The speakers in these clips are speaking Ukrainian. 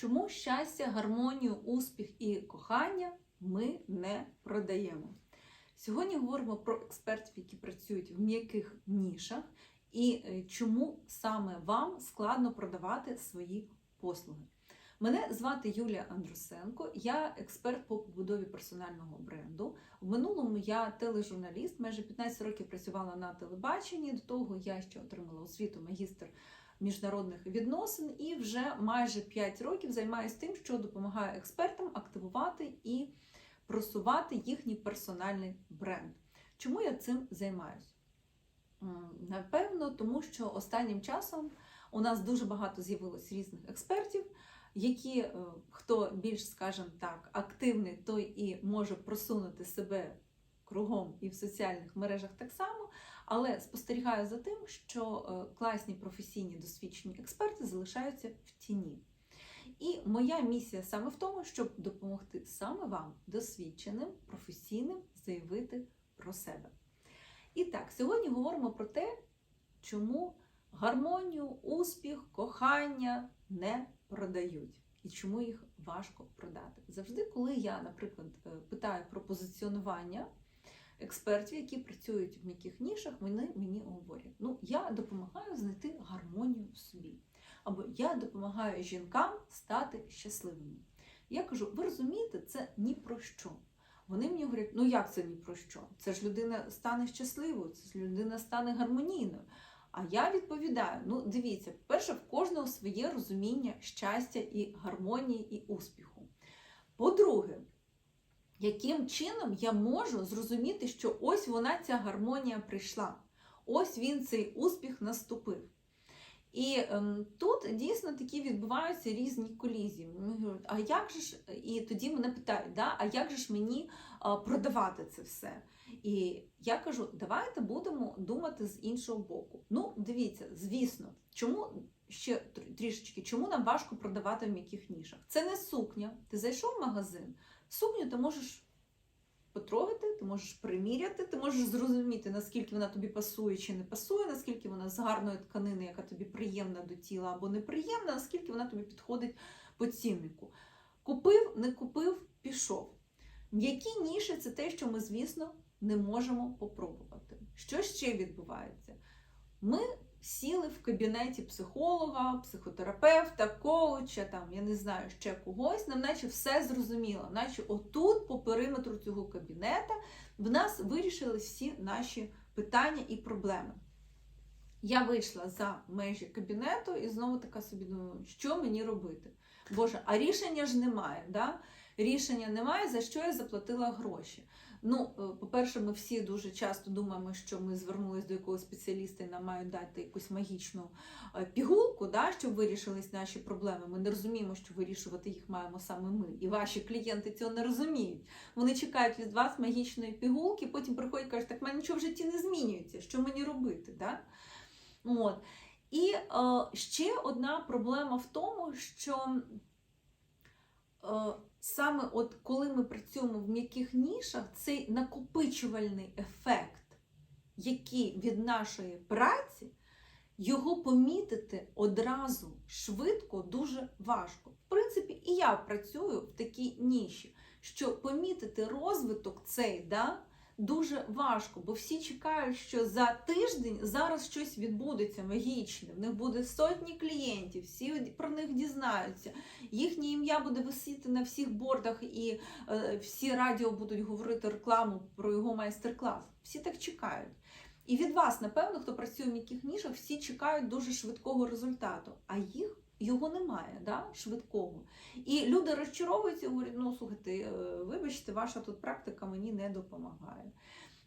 Чому щастя, гармонію, успіх і кохання ми не продаємо? Сьогодні говоримо про експертів, які працюють в м'яких нішах, і е, чому саме вам складно продавати свої послуги. Мене звати Юлія Андрусенко, я експерт по побудові персонального бренду. В минулому я тележурналіст, майже 15 років працювала на телебаченні. До того я ще отримала освіту магістр міжнародних відносин і вже майже 5 років займаюся тим, що допомагаю експертам активувати і просувати їхній персональний бренд. Чому я цим займаюся? Напевно, тому що останнім часом у нас дуже багато з'явилось різних експертів, які, е, хто більш, скажімо так, активний, той і може просунути себе кругом і в соціальних мережах так само. Але спостерігаю за тим, що е, класні професійні досвідчені експерти залишаються в тіні. І моя місія саме в тому, щоб допомогти саме вам, досвідченим, професійним, заявити про себе. І так, сьогодні говоримо про те, чому гармонію, успіх, кохання не продають і чому їх важко продати. Завжди, коли я, наприклад, е, питаю про позиціонування експертів, які працюють в м'яких нішах, вони мені говорять: ну, я допомагаю знайти гармонію в собі. Або я допомагаю жінкам стати щасливими. Я кажу, ви розумієте, це ні про що. Вони мені говорять, ну як це ні про що? Це ж людина стане щасливою, це ж людина стане гармонійною. А я відповідаю: ну, дивіться, по-перше, в кожного своє розуміння щастя і гармонії і успіху. По-друге, яким чином я можу зрозуміти, що ось вона ця гармонія прийшла, ось він цей успіх наступив. І ем, тут дійсно такі відбуваються різні колізії. Говорять, а як же ж, і тоді мене питають, да, а як же ж мені а, продавати це все? І я кажу, давайте будемо думати з іншого боку. Ну, дивіться, звісно, чому ще трішечки, чому нам важко продавати в м'яких нішах? Це не сукня. Ти зайшов в магазин, сукню ти можеш потрогати, ти можеш приміряти, ти можеш зрозуміти, наскільки вона тобі пасує чи не пасує, наскільки вона з гарної тканини, яка тобі приємна до тіла або неприємна, наскільки вона тобі підходить по ціннику. Купив, не купив, пішов. М'які ніші це те, що ми, звісно, не можемо попробувати. Що ще відбувається? Ми сіли в кабінеті психолога, психотерапевта, коуча, там, я не знаю, ще когось, нам наче все зрозуміло, наче отут, по периметру цього кабінета, в нас вирішились всі наші питання і проблеми. Я вийшла за межі кабінету і знову така собі думаю, що мені робити? Боже, а рішення ж немає. Да? Рішення немає, за що я заплатила гроші. Ну, е, по-перше, ми всі дуже часто думаємо, що ми звернулися до якогось спеціаліста і нам мають дати якусь магічну е, пігулку, да, щоб вирішились наші проблеми. Ми не розуміємо, що вирішувати їх маємо саме ми. І ваші клієнти цього не розуміють. Вони чекають від вас магічної пігулки, потім приходять і кажуть, так в мене нічого в житті не змінюється. Що мені робити? Да? От. І е, ще одна проблема в тому, що. Е, саме от коли ми працюємо в м'яких нішах, цей накопичувальний ефект, який від нашої праці, його помітити одразу швидко дуже важко. В принципі, і я працюю в такій ніші, що помітити розвиток цей, да, дуже важко, бо всі чекають, що за тиждень зараз щось відбудеться магічне. В них буде сотні клієнтів, всі про них дізнаються. Їхнє ім'я буде висіти на всіх бордах, і е, всі радіо будуть говорити рекламу про його майстер-клас. Всі так чекають. І від вас, напевно, хто працює в м'яких нішах, всі чекають дуже швидкого результату, а їх його немає, да, швидкого. І люди розчаровуються говорять, ну слухайте, е, вибачте, ваша тут практика мені не допомагає.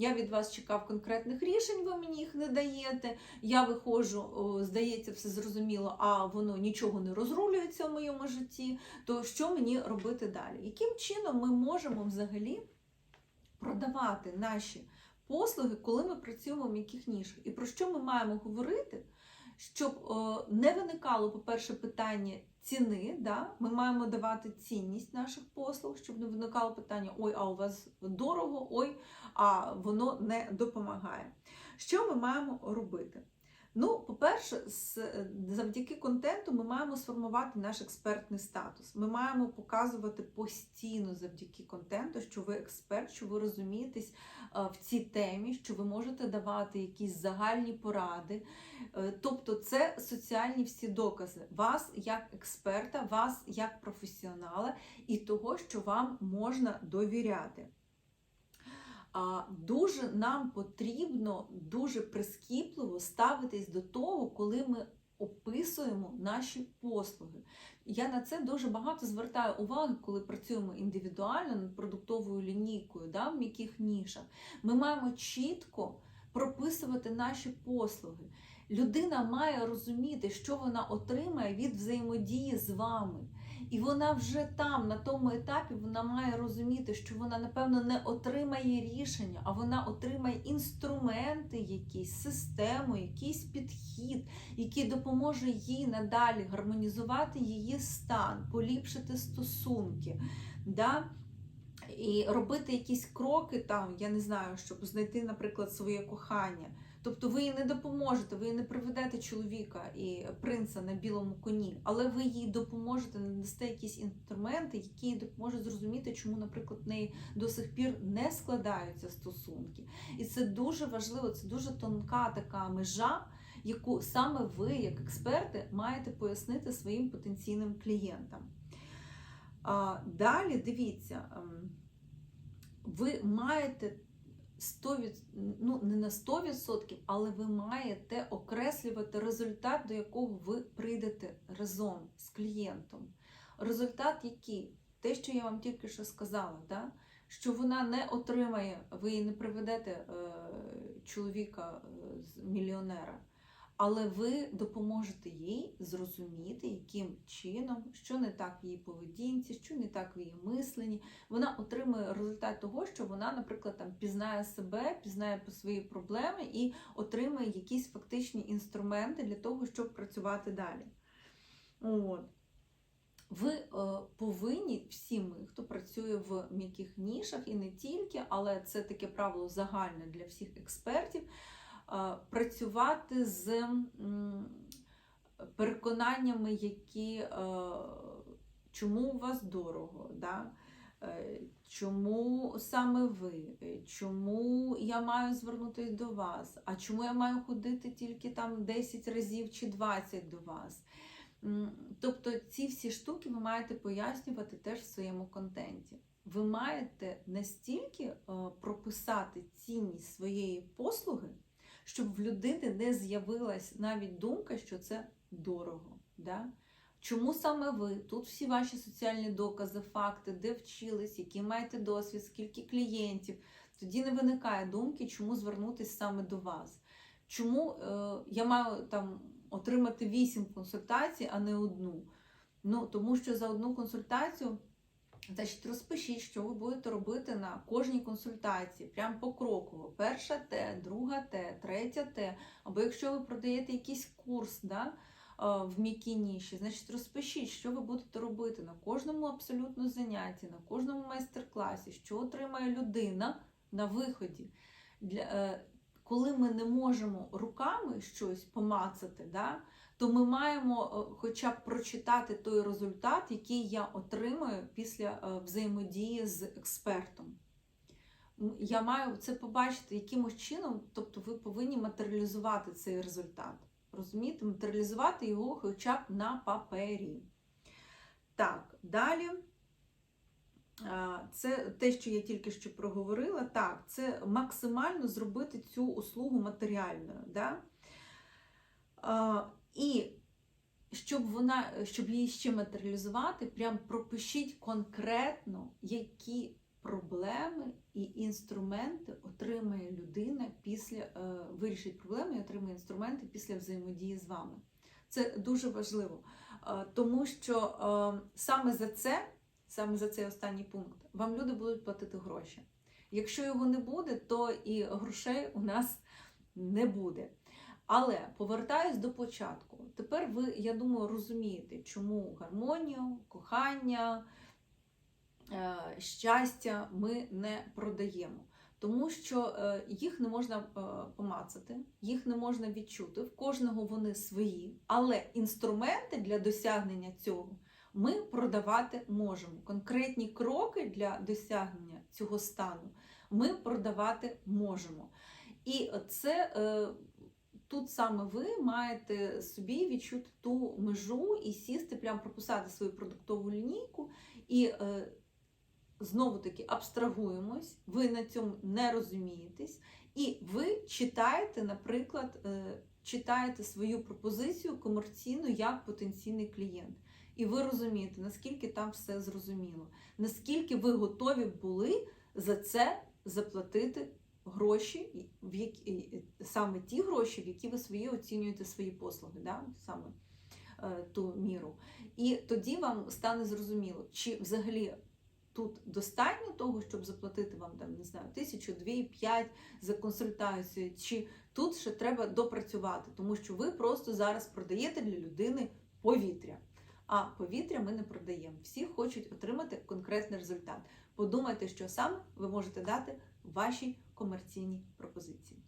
Я від вас чекав конкретних рішень, ви мені їх не даєте. Я виходжу, здається, все зрозуміло, а воно нічого не розрулюється в моєму житті. То що мені робити далі? Яким чином ми можемо взагалі продавати наші послуги, коли ми працюємо в м'яких нішах? І про що ми маємо говорити? Щоб не виникало, по-перше, питання ціни, да? ми маємо давати цінність наших послуг, щоб не виникало питання Ой, а у вас дорого, ой, а воно не допомагає. Що ми маємо робити? Ну, по-перше, завдяки контенту ми маємо сформувати наш експертний статус. Ми маємо показувати постійно завдяки контенту, що ви експерт, що ви розумієтесь е, в цій темі, що ви можете давати якісь загальні поради. Е, Тобто, це соціальні всі докази вас як експерта, вас як професіонала і того, що вам можна довіряти. А дуже нам потрібно дуже прискіпливо ставитись до того, коли ми описуємо наші послуги. Я на це дуже багато звертаю уваги, коли працюємо індивідуально над продуктовою лінійкою, да, в м'яких нішах. Ми маємо чітко прописувати наші послуги. Людина має розуміти, що вона отримає від взаємодії з вами. І вона вже там, на тому етапі, вона має розуміти, що вона, напевно, не отримає рішення, а вона отримає інструменти, якісь, систему, якийсь підхід, який допоможе їй надалі гармонізувати її стан, поліпшити стосунки. Да? І робити якісь кроки там, я не знаю, щоб знайти, наприклад, своє кохання. Тобто ви їй не допоможете, ви їй не приведете чоловіка і принца на білому коні, але ви їй допоможете надасте якісь інструменти, які їй допоможуть зрозуміти, чому, наприклад, в неї до сих пір не складаються стосунки. І це дуже важливо, це дуже тонка така межа, яку саме ви, як експерти, маєте пояснити своїм потенційним клієнтам. Далі дивіться, ем, ви маєте 100%, від- ну не на 100%, але ви маєте окреслювати результат, до якого ви прийдете разом з клієнтом. Результат який? Те, що я вам тільки що сказала, да? що вона не отримає, ви її не приведете е, чоловіка е, з мільйонера. Але ви допоможете їй зрозуміти, яким чином, що не так в її поведінці, що не так в її мисленні, вона отримує результат того, що вона, наприклад, там пізнає себе, пізнає свої проблеми і отримує якісь фактичні інструменти для того, щоб працювати далі. От. Ви е, повинні, всі ми, хто працює в м'яких нішах, і не тільки, але це таке правило загальне для всіх експертів, працювати з переконаннями, які е, чому у вас дорого, да? Е, чому саме ви, Е, чому я маю звернутися до вас, а чому я маю ходити тільки там 10 разів чи 20 до вас. Тобто ці всі штуки ви маєте пояснювати теж в своєму контенті. Ви маєте настільки прописати цінність своєї послуги, щоб в людини не з'явилась навіть думка, що це дорого. Да? Чому саме ви? Тут всі ваші соціальні докази, факти, де вчились, який маєте досвід, скільки клієнтів. Тоді не виникає думки, чому звернутися саме до вас. Чому е, я маю там отримати 8 консультацій, а не одну? Ну, тому що за одну консультацію, значить, розпишіть, що ви будете робити на кожній консультації, прям покроково. Перша Т, друга Т, третя Т. Або якщо ви продаєте якийсь курс, да, е, в м'якій ніші, значить розпишіть, що ви будете робити на кожному абсолютно занятті, на кожному майстер-класі, що отримає людина на виході. Для, е, коли ми не можемо руками щось помацати, да, то ми маємо е, хоча б прочитати той результат, який я отримаю після е, взаємодії з експертом. Я маю це побачити якимось чином, тобто ви повинні матеріалізувати цей результат. Розумієте, матеріалізувати його хоча б на папері. Так, далі. Це те, що я тільки що проговорила. Так, це максимально зробити цю услугу матеріальною. Да? І щоб вона, щоб її ще матеріалізувати, прям пропишіть конкретно, які проблеми і інструменти отримає людина після е, вирішить проблеми і отримає інструменти після взаємодії з вами. Це дуже важливо, е, тому що е, саме за це, саме за цей останній пункт, вам люди будуть платити гроші. Якщо його не буде, то і грошей у нас не буде. Але повертаюсь до початку. Тепер ви, я думаю, розумієте, чому гармонію, кохання, е, щастя ми не продаємо. Тому що е, їх не можна е, помацати, їх не можна відчути. В кожного вони свої, але інструменти для досягнення цього ми продавати можемо. Конкретні кроки для досягнення цього стану ми продавати можемо. І це тут саме ви маєте собі відчути ту межу і сісти, прям прописати свою продуктову лінійку. І е, знову таки абстрагуємось, ви на цьому не розумієтесь, і ви читаєте, наприклад, е, читаєте свою пропозицію комерційну як потенційний клієнт. І ви розумієте, наскільки там все зрозуміло, наскільки ви готові були за це заплатити гроші, в які, саме ті гроші, в які ви свої оцінюєте свої послуги, да? саме е, ту міру. І тоді вам стане зрозуміло, чи взагалі тут достатньо того, щоб заплатити вам там, не знаю, тисячу, дві, п'ять за консультацію, чи тут ще треба допрацювати, тому що ви просто зараз продаєте для людини повітря. А повітря ми не продаємо. Всі хочуть отримати конкретний результат. Подумайте, що саме ви можете дати вашій комерційній пропозиції.